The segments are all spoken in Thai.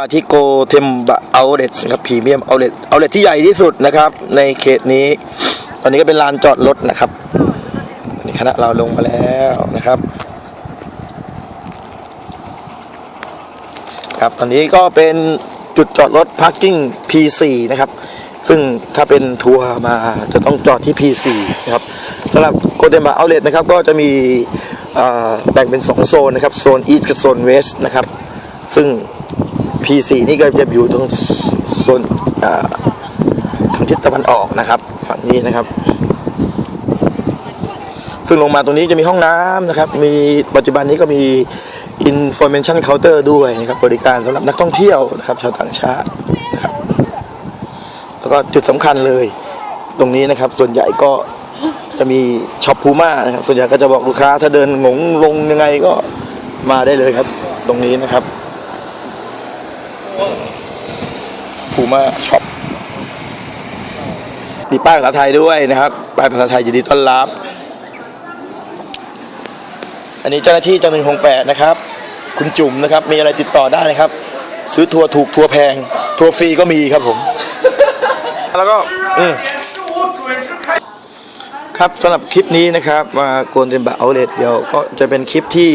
มาที่โกเทมบะเอาเลตครับพรีเมียมเอาเลตเอาเลตที่ใหญ่ที่สุดนะครับ ในเขตนี้ ตอนนี้ก็เป็นลานจอดรถนะครับนี่คณะเราลงมาแล้วนะครับ ครับตอนนี้ก็เป็นจุดจอดรถ parking P4 นะครับ ซึ่งถ้าเป็นทัวร์มาจะต้องจอดที่ P4 นะครับสำหรับโกเทมบะเอาเลตนะครับก็จะมีแบ่งเป็น 2 โซนนะครับ โซน East กับโซน West นะครับ ซึ่ง P4 นี่ก็จะอยู่ตรงโซนทางทิศตะวันออกนะครับ ฝั่งนี้นะครับ ซึ่งลงมาตรงนี้จะมีห้องน้ำนะครับ มีปัจจุบันนี้ก็มี information counter ด้วยนะครับ บริการสำหรับนักท่องเที่ยวนะครับ ชาวต่างชาตินะครับ แล้วก็จุดสำคัญเลยตรงนี้นะครับ ส่วนใหญ่ก็จะมีช็อปพูม่านะครับ ส่วนใหญ่ก็จะบอกลูกค้าถ้าเดินงงลงยังไงก็มาได้เลยครับ ตรงนี้นะครับ พูม่าช็อปมีป้ายภาษาไทยด้วยนะครับป้ายภาษาไทยยินดีต้อนรับ อันนี้เจ้าหน้าที่จังหนึ่งของแปดนะครับ คุณจุ๋มนะครับ มีอะไรติดต่อได้นะครับ ซื้อทัวร์ถูกทัวร์แพง ทัวร์ฟรีก็มีครับผม แล้วก็อืมครับสำหรับคลิปนี้นะครับมาโกนเทมบะเอาเลตเดี๋ยวก็จะเป็นคลิปที่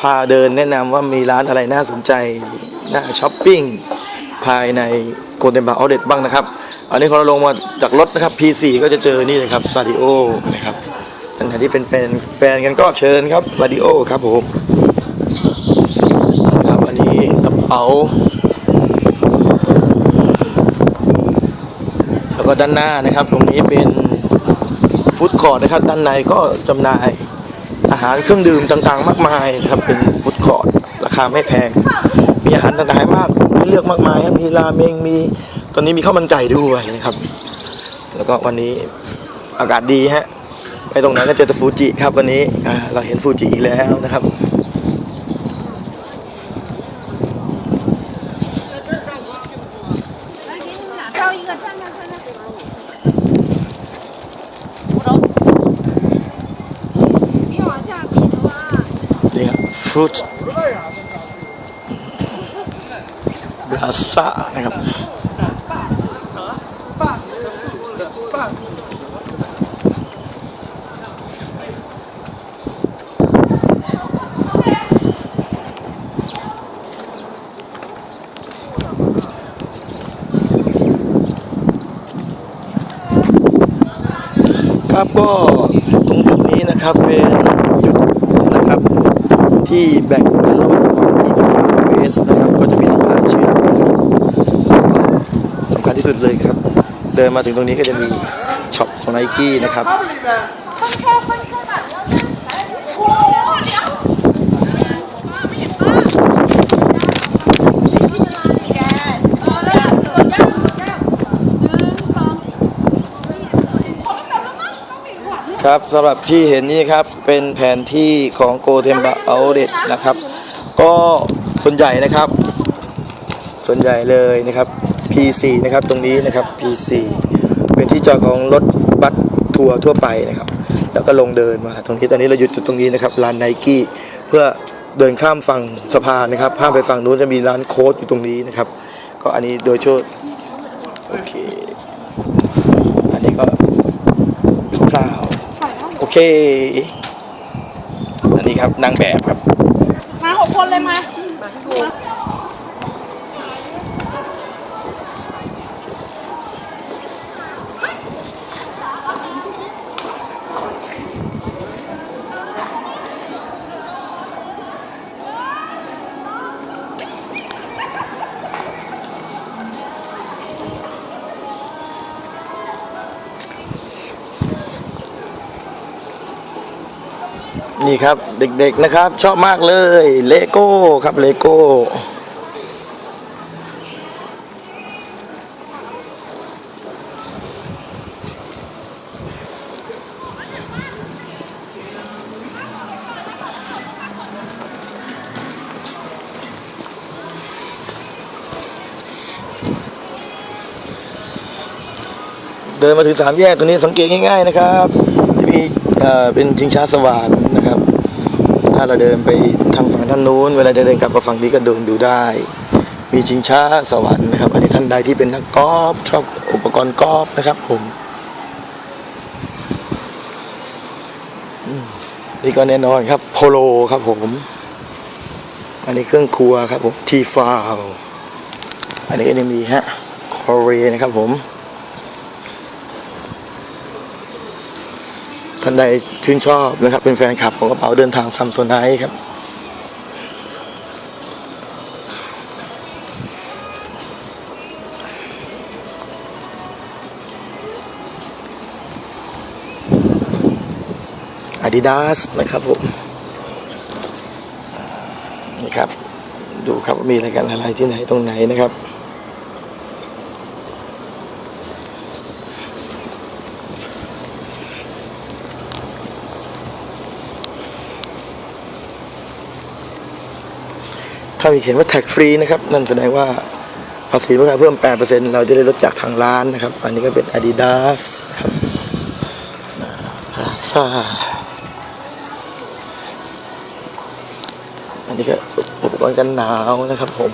พาเดินแนะนำว่ามีร้านอะไรน่าสนใจน่าช้อปปิ้งภายในโกลเด้นบาร์เอเดตบ้างนะครับ อันนี้พอเราลงมาจากรถนะครับ P4 ก็จะเจอนี่เลยครับซาดิโอนะครับท่านไหนที่เป็นแฟนแฟนกันก็เชิญครับซาดิโอครับผมครับอันนี้กระเป๋าแล้วก็ด้านหน้านะครับ ตรงนี้เป็นฟู้ดคอร์ทนะครับ ด้านในก็จำหน่าย หารเครื่องดื่มต่างๆ มากมายครับเป็นฟุตคอร์ดราคาไม่แพง มีอาหารต่างๆมากให้เลือกมากมายครับมีราเมงมีตอนนี้มีข้าวมันไก่ด้วยนะครับ แล้วก็วันนี้อากาศดีฮะไปตรงนั้นก็เจอแต่ฟูจิครับวันนี้เราเห็นฟูจิอีกแล้วนะครับ ครับฟรุตบราซ่านะครับครับก็ตรงจุดนี้นะครับเป็น ที่แบ่งกันระหว่างของอีกกับฝั่งเวสนะครับ ก็จะมีสะพานเชื่อมนะครับสำคัญที่สุดเลยครับ เดินมาถึงตรงนี้ก็จะมีช็อปของไนกี้นะครับ ครับสำหรับที่เห็นนี่ครับเป็นแผนที่ของโกเทมบะเอาเดตนะครับ ก็ส่วนใหญ่นะครับ ส่วนใหญ่เลยนะครับ P4 นะครับตรงนี้นะครับ P4 เป็นที่จอดของรถบัสทัวร์ทั่วไปนะครับ แล้วก็ลงเดินมาตรงนี้ตอนนี้เราหยุดจุดตรงนี้นะครับร้านไนกี้เพื่อเดินข้ามฝั่งสะพานนะครับข้ามไปฝั่งนู้นจะมีร้านโค้ดอยู่ตรงนี้นะครับ ก็อันนี้โดยชั่วโอเค อันนี้ก็คร่าวๆ โอ เค อันนี้ครับนางแบบครับ มาหกคนเลยมา นี่ครับเด็กๆนะครับ ชอบมากเลยเลโก้ครับเลโก้เดินมาถึงสามแยกตรงนี้สังเกตง่ายๆนะครับจะมี เอ่อเป็นชิงช้าสว่านนะครับ ถ้าเราเดินไปทางฝั่งด้านนู้น เวลาจะเดินกลับมาฝั่งนี้ก็เดินดูได้ มีชิงช้าสวรรค์นะครับ อันนี้ท่านใดที่เป็นนักกอล์ฟชอบอุปกรณ์กอล์ฟนะครับผมนี่ก็แน่นอนครับโพโลครับผม อันนี้เครื่องครัวครับผมทีฟาวอันนี้ก็ยังมีฮะคอเรนะครับผมานใดชื่นชอบนะครับ เป็นแฟนคลับของกระเป๋าเดินทางซัมโซไนครับ Adidas นะครับผมนี่ครับ ดูครับว่ามีอะไรกันอะไรที่ไหนตรงไหนนะครับ ถ้ามีเขียนว่าแท็กฟรีนะครับนั่นแสดงว่าภาษีมูลค่าเพิ่ม 8%เราจะได้ลดจากทางร้านนะครับ อันนี้ก็เป็น Adidas นะครับพาซาอันนี้ก็อุปกรณ์กันหนาวนะครับผม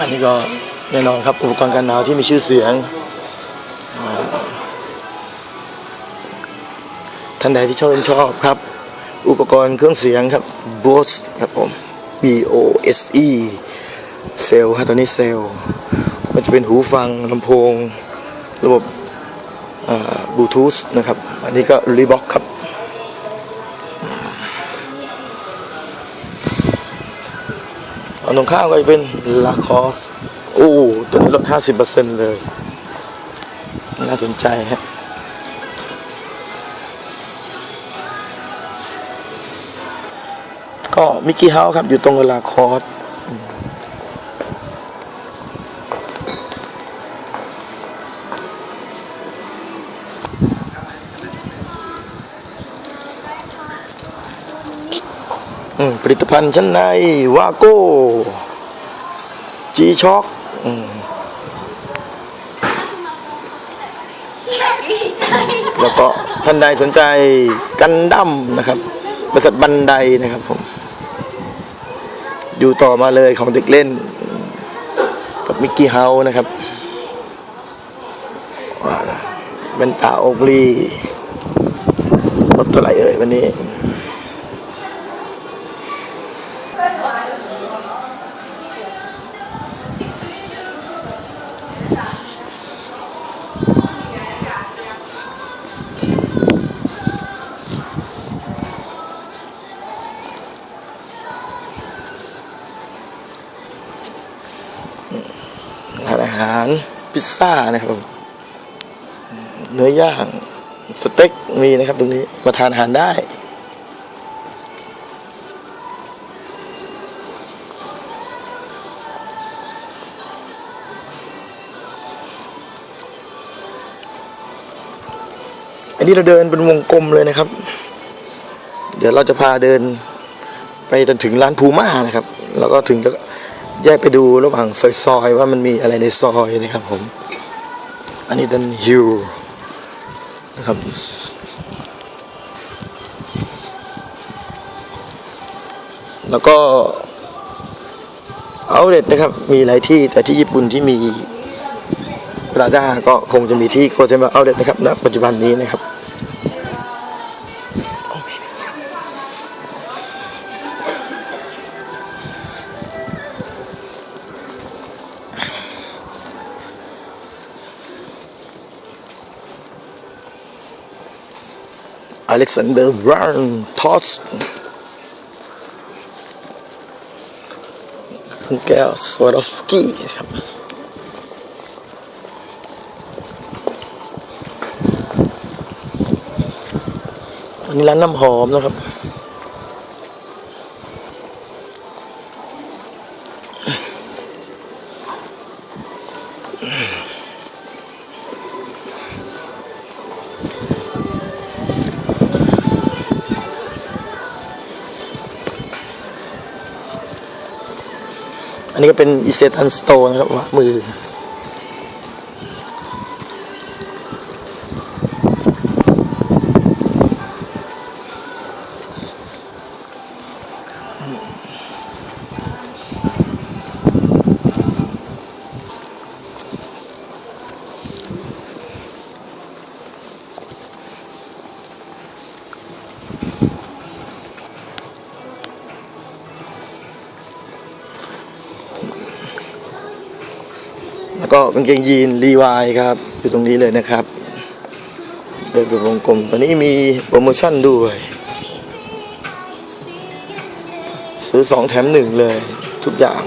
อันนี้ก็แน่นอนครับอุปกรณ์กันหนาวที่มีชื่อเสียง ท่านใดที่ชอบชอบครับ อุปกรณ์เครื่องเสียงครับ Bose ครับผม B O S E เซลล์ครับตัวนี้เซลล์มันจะเป็นหูฟังลำโพง ระบบบลูทูธนะครับ อันนี้ก็ Reebok ครับ เอาตรงข้ามก็จะเป็น Lacoste โอ้ตัวนี้ลด 50%เลย น่าสนใจฮะ ก็มิกกี้เฮาส์ครับ อยู่ตรงเวลาคอร์สผลิตภัณฑ์ชั้นในวาโก้จีช็อกแล้วก็ท่านใดสนใจกันดั้มนะครับ บริษัทบันไดนะครับผม อยู่ต่อมาเลยของเด็กเล่น กับมิกกี้เฮาส์นะครับเป็นตาโอกลีลดตัวไหล่เอ่ยวันนี้ารพิซซ่านะครับผมเนื้อย่างสเต็กมีนะครับ ตรงนี้มาทานอาหารได้ อันนี้เราเดินเป็นวงกลมเลยนะครับ เดี๋ยวเราจะพาเดินไปจนถึงร้านพูม่านะครับ แล้วก็ถึงจะ แยกไปดูระหว่างซอยๆว่ามันมีอะไรในซอยนะครับผม อันนี้ดันฮิวนะครับแล้วก็เอาเด็ดนะครับ มีหลายที่แต่ที่ญี่ปุ่นที่มีปราด้าก็คงจะมีที่โกเทมะเอาเด็ดนะครับณปัจจุบันนี้นะครับ รับอันนี้ร้านน้ำหอมนะครับ นี้ก็เป็นอิเซตันสโตนะครับวะมือ ก็กางเกงยีนรีวายครับ อยู่ตรงนี้เลยนะครับ เดินเป็นวงกลมตอนนี้มีโปรโมชั่นด้วย ซื้อสองแถมหนึ่งเลยทุกอย่าง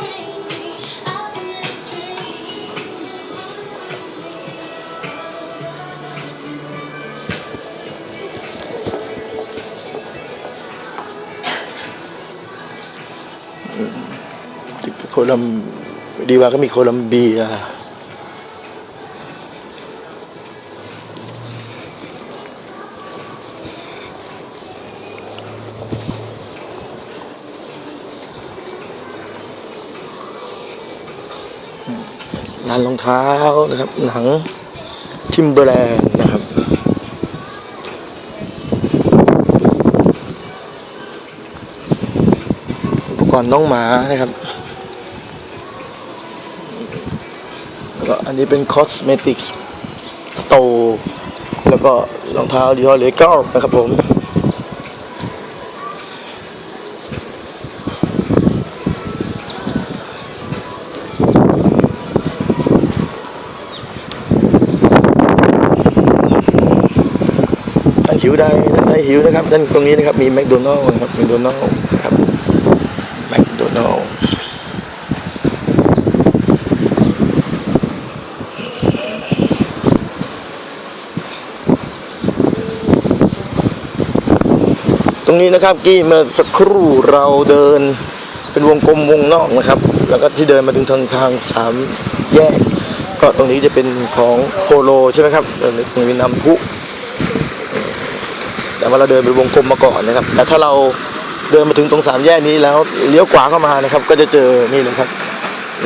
โคลัมดีว่าก็มีโคลัมเบีย ร้านรองเท้านะครับ หนังทิมเบอร์แลนด์นะครับอุปกรณ์น้องหมานะครับแล้วก็อันนี้เป็นคอสเมติกสโตร์แล้วก็รองเท้าดีฮอเลเก้านะครับผม ถ้าหิวได้ถ้า หิวนะครับด้านตรงนี้นะครับมีแมคโดนัลล์นะครับแมคโดนัลล์ครับแมคโดนัลล์ตรงนี้นะครับกี้เมื่อสักครู่เราเดินเป็นวงกลมวงนอกนะครับ แล้วก็ที่เดินมาถึงทางทางสามแยก ก็ตรงนี้จะเป็นของโพโลใช่ไหมครับเออตรงนี้น้ำพุ แต่ว่าเราเดินเป็นวงกลมมาก่อนนะครับ แต่ถ้าเราเดินมาถึงตรงสามแยกนี้แล้วเลี้ยวขวาเข้ามานะครับ ก็จะเจอนี่นะครับ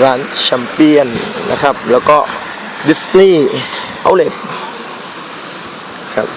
ร้านแชมเปี้ยนนะครับ แล้วก็ดิสนีย์เอาเล t ครับ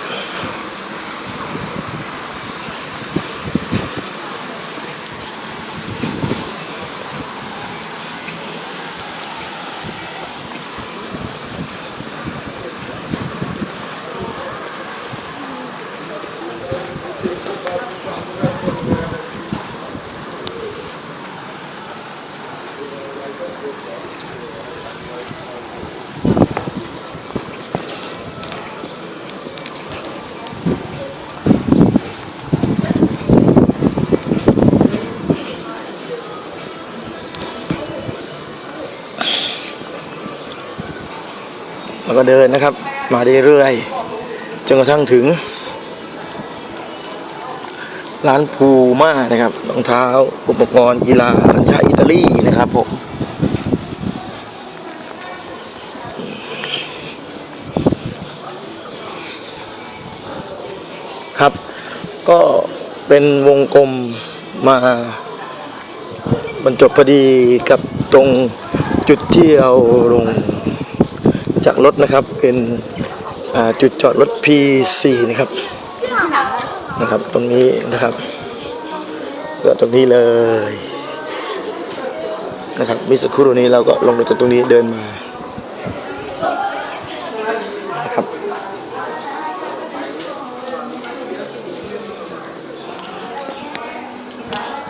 ก็เดินนะครับ มาเรื่อยๆจนกระทั่งถึง ร้านพูม่านะครับรองเท้าอุปกรณ์กีฬาสัญชาติอิตาลีนะครับผมครับ ก็เป็นวงกลมมาบรรจบพอดีกับตรงจุดที่เราลง จากรถนะครับเป็นจุดจอดรถ P4 นะครับนะครับ ตรงนี้นะครับก็ตรงนี้เลยนะครับมิสครู่นี้เราก็ลงจากตรงนี้เดินมานะครับ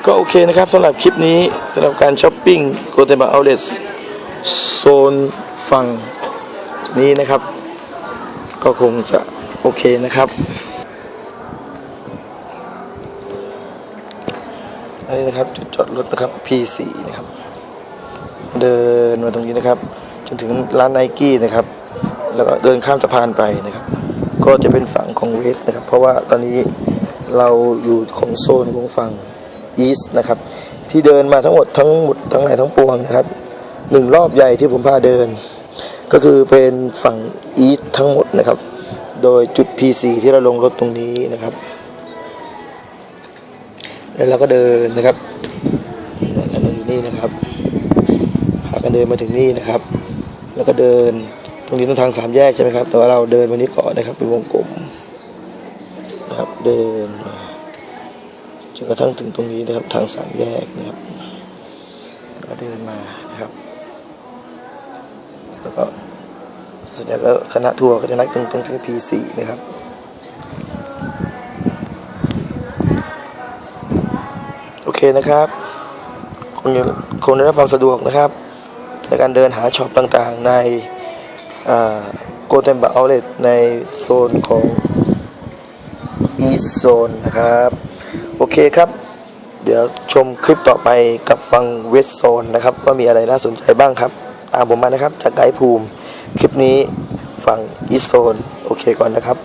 ก็โอเคนะครับสำหรับคลิปนี้สำหรับการช้อปปิ้งโกเตมาเอาเลสโซนฝั่ง นี้นะครับ ก็คงจะโอเคนะครับอันนี้นะครับจุดจอดรถนะครับ P4 นะครับ เดินมาตรงนี้นะครับ จนถึงร้านไนกี้นะครับ แล้วก็เดินข้ามสะพานไปนะครับ ก็จะเป็นฝั่งของเวสนะครับ เพราะว่าตอนนี้เราอยู่ของโซนของฝั่งอีสนะครับ ที่เดินมาทั้งหมดทั้งหมดทั้งหลายทั้งปวงนะครับหนึ่งรอบใหญ่ที่ผมพาเดิน ก็คือเป็นฝั่งอีสทั้งหมดนะครับ โดยจุด P4 ที่เราลงรถตรงนี้นะครับ แล้วเราก็เดินนะครับเราอยู่นี่นะครับพากันเดินมาถึงนี่นะครับ แล้วก็เดินตรงนี้ต้องทางสามแยกใช่ไหมครับ แต่ว่าเราเดินวันนี้ก่อนนะครับ เป็นวงกลมนะครับเดินจนกระทั่งถึงตรงนี้นะครับทางสามแยกนะครับ ก็เดินมานะครับ แล้วก็ส่วนใหญ่ก็คณะทัวร์ก็จะนัดตรงตรงที่ P4 นะครับโอเคนะครับคงจะคงได้รับความสะดวกนะครับในการเดินหาช็อปต่างๆ ในโกเทมบะเอาเลตในโซนของอีโซนนะครับ โอเคครับ เดี๋ยวชมคลิปต่อไปกับฟังเวสโซนนะครับ ว่ามีอะไรน่าสนใจบ้างครับ ตามผมมานะครับ จากไกด์ภูมิ คลิปนี้ฝั่งอีโซนโอเคก่อนนะครับ